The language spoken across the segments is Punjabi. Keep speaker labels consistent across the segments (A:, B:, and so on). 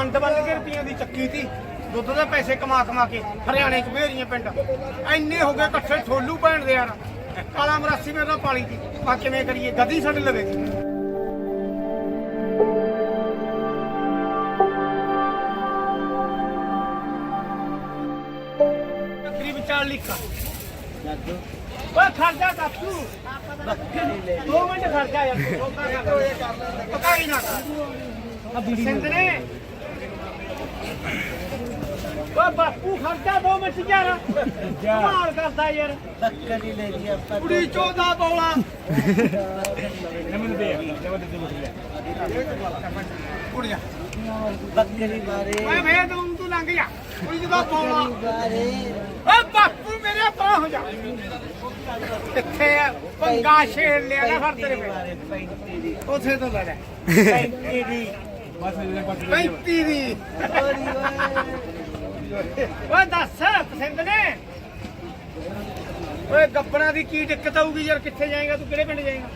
A: ਪੰਡ ਬੰਨ ਕੇ ਰੁਪਈਆਂ ਦੀ ਚੱਕੀ ਤੀ ਦੁੱਧ ਦੇ ਪੈਸੇ ਕਮਾ ਕਮਾ ਕੇ ਹਰਿਆਣੇ ਚ ਭੇਰੀਆਂ ਪਿੰਡ। ਐਨੇ ਹੋ ਗਏ ਇਕੱਠੇ ਠੋਲੂ ਭੈਣ ਦੇ ਯਾਰ। ਕਾਲਾ ਮਰਾਸੀ ਮੇਰੇ ਨਾਲ ਪਾਲੀ ਤੀ ਆ ਕਿਵੇਂ ਕਰੀਏ? ਗਦੀ ਸਾਡੇ ਲਵੇ। ਬੱਕਰੀ ਵਿਚਾਲ ਲਿਖਾ। ਓਏ ਖਰਚਾ ਕਾਪੂ ਦੋ ਮਿੰਟ ਖਰਚਾ ਯਾਰ। ਪਕਾਈ ਨਾ ਕਰ। ਸਿੰਧ ਨੇ ਓ ਬਾਪੂ ਖਰਚਾ ਦੋ ਮਿੰਟ ਯਾਰ। ਕਮਾਲ ਕਰਦਾ ਯਾਰ।
B: ਬੱਕਰੀ ਲੈ ਲਈ ਆਪਾਂ
A: ਕੁੜੀ ਚੋਦਾ ਬੌਲਾ। ਕੁੜੀਆਂ।
B: ਬੱਕਰੀ ਬਾਰੇ
A: ਓਏ ਵੇ ਤੂੰ ਤੂੰ ਲੰਘ ਜਾ। ਕੁੜੀ ਚੋਦਾ ਬੌਲਾ। ਓ ਬਾਪੂ ਮੇਰੇ ਪਾ ਹੋ ਜਾ। ਕਿੱਥੇ ਆ? ਪੰਗਾ ਛੇੜ ਲਿਆ ਨਾ ਫਿਰ ਤੇਰੇ
B: ਦੀ।
A: ਉਥੇ ਤੋਂ ਲੈ ਲੈ।
B: ਪੈਂਤੀ ਦੀ।
A: 35 ਦੀ। ਓਏ ਦੱਸ ਪਸੰਦ ਨੇ? ਓਏ ਗੱਬਰਾਂ ਦੀ ਕੀ ਦਿੱਕਤ ਆਊਗੀ ਯਾਰ ਕਿੱਥੇ ਜਾਏਗਾ ਤੂੰ ਕਿਹੜੇ ਪਿੰਡ ਜਾਏਗਾ?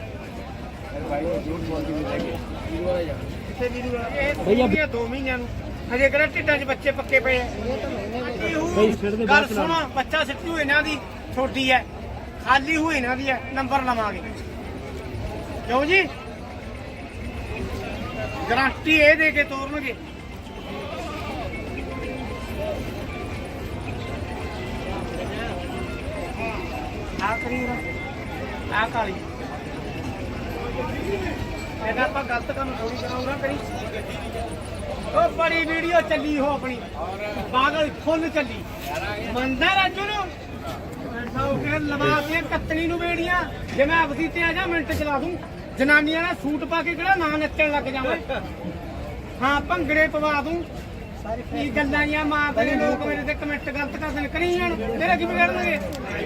A: ਕਿੱਥੇ ਵੀਰੂ ਵਾਲਾ? ਇਹ ਭਈਆ 2 ਮਹੀਨਿਆਂ ਨੂੰ। ਹਜੇ ਕਿਹੜਾ ਢਿੱਡਾਂ 'ਚ ਬੱਚੇ ਪੱਕੇ ਪਏ ਆ? ਗੱਲ ਸੁਣ ਬੱਚਾ ਸਿੱਟੂ ਇਹਨਾਂ ਦੀ ਛੋਟੀ ਹੈ ਖਾਲੀ ਹੋਈ ਇਹਨਾਂ ਦੀ ਹੈ ਨੰਬਰ ਲਵਾਂਗੇ। ਕਿਉਂ ਜੀ? ਗਰੰਟੀ ਇਹ ਦੇ ਕੇ ਤੋਰਨਗੇ। ਆ ਕਰੀ ਆ ਕਾਲੀ। ਇਹਦਾ ਆਪਾਂ ਗਲਤ ਕੰਮ ਥੋੜੀ ਕਰਾਉਣਾ ਕਰੀ। ਉਹ ਬੜੀ ਵੀਡੀਓ ਚੱਲੀ ਹੋ ਆਪਣੀ। ਪਾਗਲ ਫੁੱਲ ਚੱਲੀ। ਮੰਨਦਾ ਰਾਜੂ ਨੂੰ? ਉਹ ਕਿ ਲਵਾ ਕੇ ਕੱਤਣੀ ਨੂੰ ਬੇੜੀਆਂ ਜੇ ਮੈਂ ਆਪਦੀ ਤੇ ਆ ਜਾ, ਮਿੰਟ ਚਲਾ ਦੂੰ। ਜਨਾਨੀਆਂ ਦਾ ਸੂਟ ਪਾ ਕੇ ਕਿਹੜਾ ਨਾ ਨੱਚਣ ਲੱਗ ਜਾਵਾਂ? ਹਾਂ ਭੰਗੜੇ ਪਵਾ ਦੂੰ। ਕੀ ਗੱਲਾਂ ਜਾਂ ਮਾਂ ਤੇਰੇ ਲੋਕ ਮੇਰੇ ਤੇ ਕਮੈਂਟ ਗਲਤ ਕਰਦੇ ਨੇ ਕਰੀ ਜਾਣ ਤੇਰਾ ਕੀ ਵਿਗੜਨਗੇ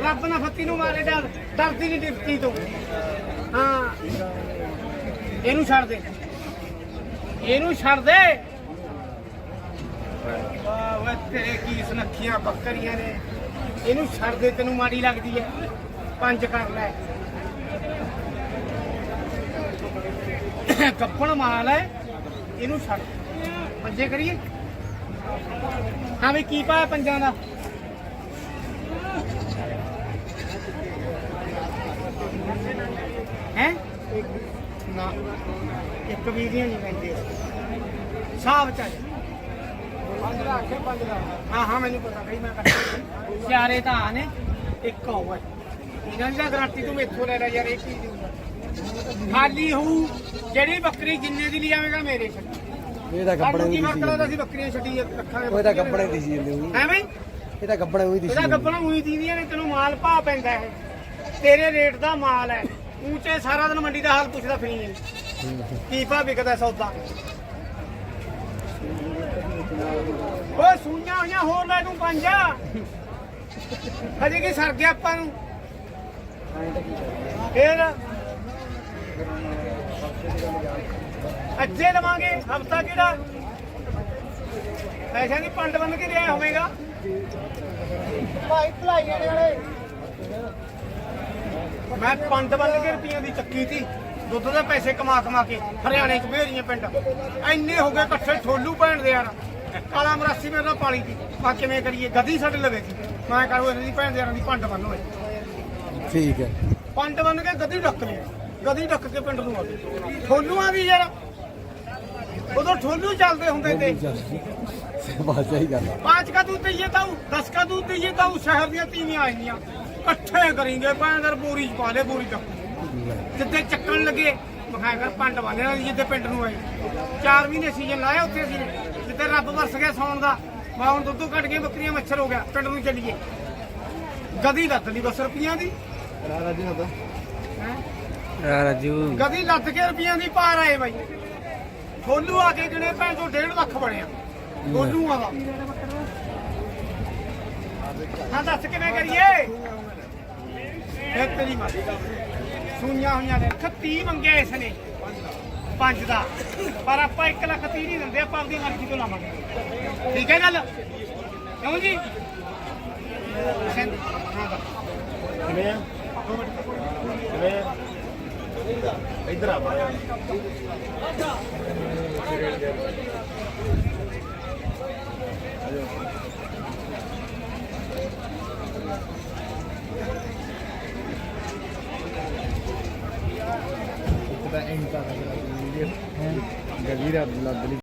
A: ਰੱਬ ਨਾ ਫੱਤੀ ਨੂੰ ਮਾਰੇ ਡਰ ਡਰਦੀ ਨਹੀਂ ਡਿਪਟੀ ਤੋਂ। ਹਾਂ। ਇਹਨੂੰ ਛੱਡ ਦੇ। ਇਹਨੂੰ ਛੱਡ ਦੇ। ਵਾਹ ਵਾ ਤੇਰੇ ਕੀ ਸੁਨੱਖੀਆਂ ਬੱਕਰੀਆਂ ਨੇ। ਇਹਨੂੰ ਛੱਡ ਦੇ ਤੈਨੂੰ ਮਾੜੀ ਲੱਗਦੀ ਹੈ। ਪੰਜ ਕਰ ਲੈ। ਕੱਪਣ ਮਾਲ ਹੈ। ਇਹਨੂੰ ਛੱਡ। ਪੰਜੇ ਕਰੀਏ। ਹਾਂ ਵੀ ਕੀ ਪਾਇਆ ਪੰਜਾਂ ਦਾ? ਹੈ? ਨਾ ਇੱਕ ਵੀ ਦੀਆਂ ਨਹੀਂ ਪੈਂਦੇ ਸਾਬ ਚੱਲ। ਪੰਜ ਦਾ ਆਖੇ ਪੰਜ ਦਾ ਹਾਂ ਹਾਂ ਮੈਨੂੰ ਪਤਾ ਬਈ ਮੈਂ ਕੱਟਿਆ ਚਾਰੇ ਤਾਂ ਨੇ ਇੱਕ ਹੋਵੇ ਇਹਨਾਂ ਦੀ ਗਾਰੰਟੀ ਤੂੰ ਮੈਥੋਂ ਲੈ ਲੈ ਯਾਰ ਇਹ ਕੀ ਦਿੰਦਾ? ਖਾਲੀ ਹੋਊ ਜਿਹੜੀ ਬੱਕਰੀ ਜਿੰਨੇ ਦੀ ਲਿਆਵੇਂਗਾ ਮੇਰੇ ਛੱਡੀ।
C: ਇਹ ਤਾਂ ਗੱਬਣੇ
A: ਕੱਪੜੇ
C: ਦੀ
A: ਕੀ ਵਰਕਲਾ ਦਾ ਸੀ ਬੱਕਰੀਆਂ ਛੱਡੀ ਰੱਖਾਂਗੇ
C: ਉਹ ਤਾਂ ਗੱਬਣੇ ਦੀ ਸੀ ਜਾਂਦੇ ਹੋਈ
A: ਐਵੇਂ
C: ਇਹ ਤਾਂ ਗੱਬਣੇ ਹੋਈ ਦੀ
A: ਇਹਦਾ
C: ਸੀ
A: ਗੱਪਣਾ ਉਹੀ ਦੀਦੀਆਂ ਨੇ ਤੈਨੂੰ ਮਾਲ ਭਾ ਪੈਂਦਾ ਇਹ। ਤੇਰੇ ਰੇਟ ਦਾ ਮਾਲ ਹੈ। ਉੱਚੇ ਸਾਰਾ ਦਿਨ ਮੰਡੀ ਦਾ ਹਾਲ ਪੁੱਛਦਾ ਫਰੀ ਹੈ। ਕੀ ਭਾ ਵਿਕਦਾ ਸੌਦਾ। ਓਏ ਸੂਈਆਂ ਹੋਈਆਂ ਹੋਰ ਲੈ ਤੂੰ ਪੰਜ। ਹਜੇ ਕੀ ਸਰ ਗਿਆ ਆਪਾਂ ਨੂੰ? ਫੇਰ ਅੱਜੇ ਲਵਾਂਗੇ। ਹਫਤਾ ਕਿਹੜਾ? ਪੈਸਿਆਂ ਦੀ ਪੰਡ ਬੰਨ ਕੇ ਰਿਹਾ ਹੋਵੇਗਾ। ਭਾਈ ਭਲਾਈ ਵਾਲੇ ਮੈਂ ਪੰਡ ਬੰਨ ਕੇ ਰੁਪਈਆਂ ਦੀ ਚੱਕੀ ਤੀ। ਦੁੱਧ ਦੇ ਪੈਸੇ ਕਮਾ ਕਮਾ ਕੇ ਹਰਿਆਣੇ ਚ ਭੇਰੀਆਂ ਪਿੰਡ। ਐਨੇ ਹੋ ਗਏ ਇਕੱਠੇ ਠੋਲੂ ਭੈਣ ਦੇ ਯਾਰ। ਕਾਲਾ ਮਰਾਸੀ ਮੇਰੇ ਨਾਲ ਪਾਲੀ ਤੀ। ਆ ਕਿਵੇਂ ਕਰੀਏ? ਗਦੀ ਸਾਡੇ ਲਵੇ ਸੀ ਮੈਂ ਕਹਾਂ ਇਹਨਾਂ ਦੀ ਭੈਣ ਦੇ ਯਾਰਾਂ ਦੀ ਪੰਡ ਬੰਨ ਹੋਏ।
C: ਠੀਕ ਹੈ।
A: ਪੰਡ ਬੰਨ ਕੇ ਗਦੀ ਡੱਕ ਲਈ। ਗਦੀ ਰੱਖ ਕੇ ਪਿੰਡ ਨੂੰ ਆ ਗਏ ਠੋਲੂ ਆ ਗਈ ਯਾਰ। ਉਦੋਂ ਠੋਲੂ ਚੱਲਦੇ ਹੁੰਦੇ ਤੇ।
C: ਬਾਤ ਸਹੀ ਗੱਲ।
A: ਪਾਂਚ ਕਾ ਦੂਧ ਦਈਏ ਤਾਉ 10 ਕਾ ਦੂਧ ਦਈਏ ਤਾਉ ਸ਼ਹਿਰ ਦੀਆਂ ਤੀਵੀਆਂ ਆਈਆਂ। ਇਕੱਠੇ ਕਰੀਂਗੇ ਪੈਂਦਰ ਬੋਰੀ ਚ ਪਾ ਲੈ ਬੋਰੀ ਤੱਕ ਜਿੱਤੇ ਚੱਕਣ ਲੱਗੇ ਮਖਾਇਆ ਪੰਡ ਵਾਲੇ ਨਾਲ ਜਿੱਦੇ ਪਿੰਡ ਨੂੰ ਆਏ। ਚਾਰ ਮਹੀਨੇ ਸੀਜ਼ਨ ਲਾਇਆ ਉੱਥੇ ਅਸੀਂ। ਜਿੱਤੇ ਰੱਬ ਵਰਸ ਗਿਆ ਸੌਣ ਦਾ। ਮੈਂ ਹੁਣ ਦੁੱਧ ਕੱਢ ਕੇ ਬੱਕਰੀਆਂ ਮੱਛਰ ਹੋ ਗਿਆ ਪਿੰਡ ਨੂੰ ਚੱਲੀਏ। ਗਦੀ ਦੱਤ ਦੀ ਬਸ ਰੁਪਈਆ ਦੀ। ਰਾਜਾ ਜੀ ਨਾ
C: ਰਾਜੂ।
A: ਗਦੀ ਲੱਤ ਕੇ ਰੁਪਈਆਂ ਦੀ ਪਾਰ ਆਏ ਬਾਈ। ਖੋਲੂ ਆ ਕੇ ਜਿਹੜੇ ਭੈਣ ਤੋਂ 1.5 ਲੱਖ ਬਣਿਆ ਖੋਲੂਆਂ ਦਾ ਹਾਂ ਦੱਸ ਕਿਵੇਂ ਕਰੀਏ? ਇਹ ਤੇਰੀ ਮਾਂ ਸੁਣੀਆਂ ਹੋਈਆਂ ਨੇ। 30 ਮੰਗਿਆ ਇਸ ਨੇ ਪੰਜ ਦਾ। ਪਰ ਆਪਾਂ 1 ਲੱਖ 30 ਨਹੀਂ ਦਿੰਦੇ ਆਪਾਂ ਆਪਣੀ ਮਰਜ਼ੀ ਤੋਂ ਲਾਵਾਂਗੇ। ਠੀਕ ਹੈ ਗੱਲ? ਕਿਉਂ ਜੀ।
D: ਕਿਵੇਂ ਆ? ਕਿਵੇਂ ਆ? ਇੱਧਰ ਆ ਤਾਂ ਇੰਕਾ ਕਰ ਰਿਹਾ ਹੈ ਗਜ਼ੀਰ ਅਬਦੁੱਲਾ